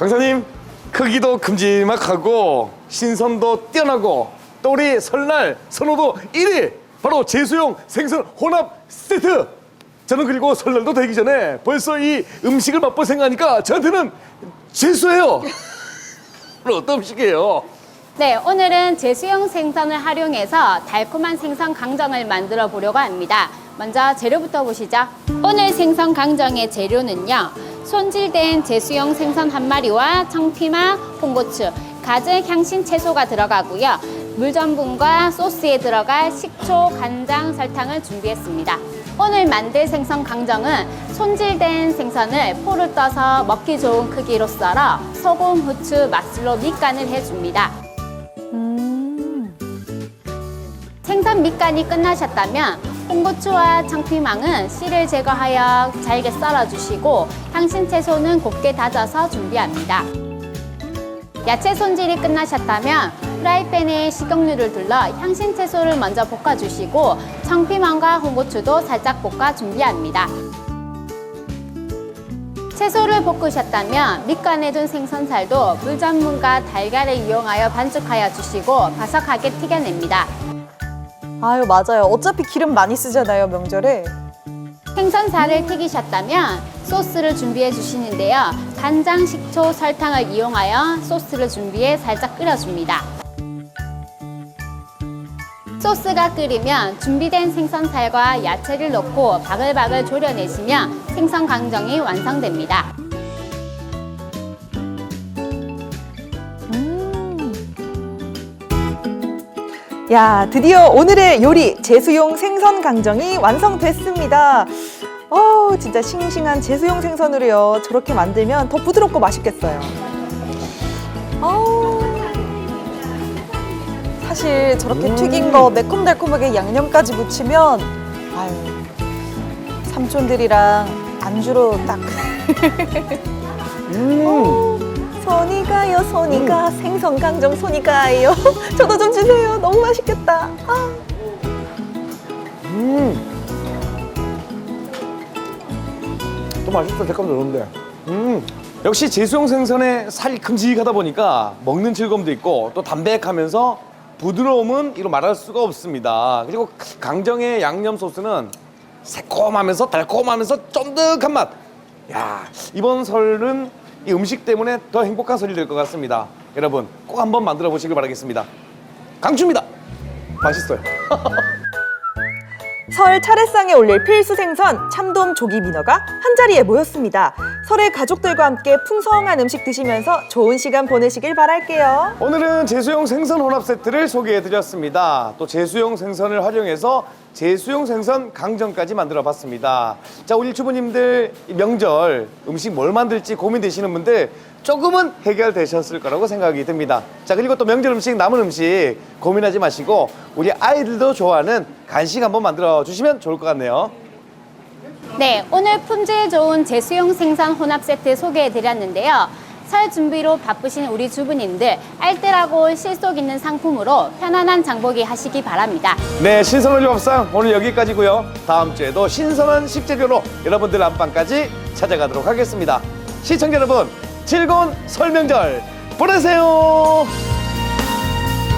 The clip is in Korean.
강사님 크기도 큼지막하고 신선도 뛰어나고 또 우리 설날 선호도 1위 바로 제수용 생선 혼합 세트 저는 그리고 설날도 되기 전에 벌써 이 음식을 맛볼 생각하니까 저한테는 제수예요 어떤 음식이에요? 네, 오늘은 제수용 생선을 활용해서 달콤한 생선 강정을 만들어 보려고 합니다. 먼저 재료부터 보시죠. 오늘 생선 강정의 재료는요. 손질된 제수용 생선 한 마리와 청피망, 홍고추, 가지 향신 채소가 들어가고요. 물 전분과 소스에 들어갈 식초, 간장, 설탕을 준비했습니다. 오늘 만들 생선 강정은 손질된 생선을 포를 떠서 먹기 좋은 크기로 썰어 소금, 후추, 맛술로 밑간을 해줍니다. 생선 밑간이 끝나셨다면 홍고추와 청피망은 씨를 제거하여 잘게 썰어주시고 향신 채소는 곱게 다져서 준비합니다. 야채 손질이 끝나셨다면 프라이팬에 식용유를 둘러 향신 채소를 먼저 볶아주시고 청피망과 홍고추도 살짝 볶아 준비합니다. 채소를 볶으셨다면 밑간에 둔 생선살도 물 전분과 달걀을 이용하여 반죽하여 주시고 바삭하게 튀겨냅니다. 아유 맞아요. 어차피 기름 많이 쓰잖아요 명절에. 생선살을 튀기셨다면 소스를 준비해 주시는데요. 간장, 식초, 설탕을 이용하여 소스를 준비해 살짝 끓여줍니다. 소스가 끓이면 준비된 생선살과 야채를 넣고 바글바글 졸여내시면 생선 강정이 완성됩니다. 야 드디어 오늘의 요리 제수용 생선 강정이 완성됐습니다. 어 진짜 싱싱한 제수용 생선으로요 저렇게 만들면 더 부드럽고 맛있겠어요. 어우, 사실 저렇게 튀긴 거 매콤달콤하게 양념까지 묻히면 아유 삼촌들이랑 안주로 딱 음. 손이 가요 손이 가 생선 강정 손이 가요 저도 좀 주세요 너무 맛있겠다 아. 음. 또 맛있어 색감도 좋은데 음. 역시 제수용 생선의 살이 큼직하다 보니까 먹는 즐거움도 있고 또 담백하면서 부드러움은 이로 말할 수가 없습니다 그리고 강정의 양념 소스는 새콤하면서 달콤하면서 쫀득한 맛. 야 이번 설은 이 음식 때문에 더 행복한 설이 될 것 같습니다. 여러분 꼭 한번 만들어 보시길 바라겠습니다. 강추입니다. 맛있어요. 설 차례상에 올릴 필수 생선 참돔 조기 민어가 한 자리에 모였습니다. 설에 가족들과 함께 풍성한 음식 드시면서 좋은 시간 보내시길 바랄게요. 오늘은 제수용 생선 혼합 세트를 소개해 드렸습니다. 또 제수용 생선을 활용해서 제수용 생선 강정까지 만들어 봤습니다. 자, 우리 주부님들 이 명절 음식 뭘 만들지 고민되시는 분들 조금은 해결되셨을 거라고 생각이 듭니다. 자, 그리고 또 명절 음식, 남은 음식 고민하지 마시고 우리 아이들도 좋아하는 간식 한번 만들어 주시면 좋을 것 같네요. 네, 오늘 품질 좋은 제수용 생선 혼합 세트 소개해 드렸는데요. 설 준비로 바쁘신 우리 주부님들 알뜰하고 실속 있는 상품으로 편안한 장보기 하시기 바랍니다. 네, 신선한 밥상 오늘 여기까지고요. 다음 주에도 신선한 식재료로 여러분들 안방까지 찾아가도록 하겠습니다. 시청자 여러분, 즐거운 설 명절 보내세요.